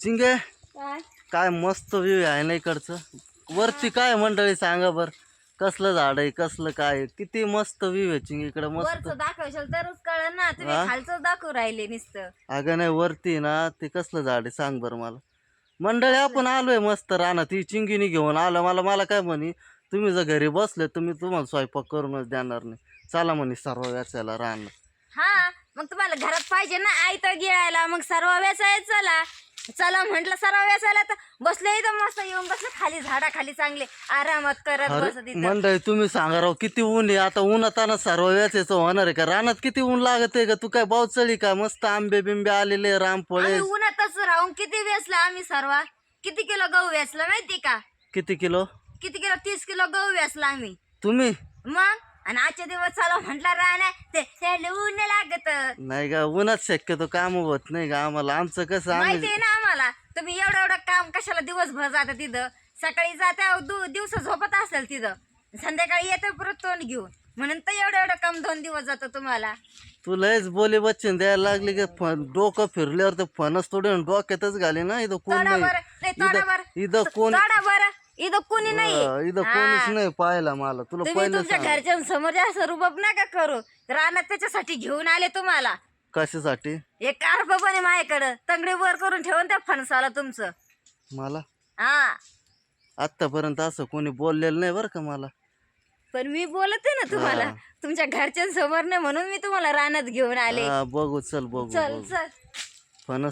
चिंगे काय? मस्त व्ह्यू आहे ना इकडचं? वरती काय मंडळी सांगा बर? कसलं झाड आहे कसलं काय आहे. किती मस्त व्ह्यू आहे चिंगे इकडं मस्त. वरच दाखवशाल तरच कळलं ना तुम्ही हा? खालचं दाखवू राहिले नुसतं. अगं नाही वरती ना ते कसलं झाड आहे सांग बरं मला. मंडळी आपण आलोय मस्त रानात. ती चिंगिनी घेऊन आलं. मला मला काय म्हणे तुम्ही जर घरी बसले तुम्ही तुम्हाला स्वयंपाक करूनच देणार नाही. चला म्हणे सर्व व्याचायला राहणार हा मग तुम्हाला घरात पाहिजे ना आई तर गिळायला मग सर्व वेचाय चला. चला म्हंटल सर्व वेचायला तर बसले इथं मस्त येऊन बसले खाली झाडाखाली चांगले. आरामात करत बसत अरे इथं. मंडळी तुम्ही सांगा राव किती ऊन आहे? आता उन्हाताना सर्व व्याचायचं होणार आहे का? रानात किती ऊन लागत आहे का? तू काय बावचळी का? मस्त आंबे बिंबे आलेले रामफळे. आम्ही उन्हातच राहून किती वेचला आम्ही सर्व? किती किलो गहू वेचला माहिती का? किती किलो? किती किलो? तीस किलो गहू वेचला आम्ही. तुम्ही? मग? आणि आजच्या दिवस चला म्हंटल राहणार ते ते ऊन नाही लागत. नाही का उन्हात शक्यतो काम होत नाही का आम्हाला. आमचं कसं माहिती आम्ही आहे ना आम्हाला तुम्ही एवढं एवढं काम कशाला दिवसभर जाता तिथं? सकाळी जात्या दु दिवस झोपत असेल तिथं. संध्याकाळी येतं परत तोंड घेऊन. म्हणून तर एवढं एवढं काम दोन दिवस जातं तुम्हाला. तू लयच बोले बच्चन द्यायला लागली की फन डोकं फिरल्यावर ते फणस तोडून डोक्यातच घाले ना इथं कोण तोडा बरं नाही. तोडा इथं बरं इथं कोण तोडा बरं इथं कोणी नाही. इथं कोणीच नाही पाहिला मला. तुला तुम्ही पहिलं तुमच्या सांग. घरच्यांसमोर जास्त रुबाब नका करू. रानात त्याच्यासाठी घेऊन आले तुम्हाला. कशासाठी? एक कार्प पण आहे माझ्याकडं. तंगडी वर करून ठेवून त्या फणसाला तुमचं. मला? हा. आतापर्यंत असं कोणी बोललेलं नाही बरं का मला. पण मी बोलते ना तुम्हाला. तुमच्या घरच्यांसमोर नाही म्हणून मी तुम्हाला रानात घेऊन आले. हा, बघू चल बघू चल बघू. चल. फणस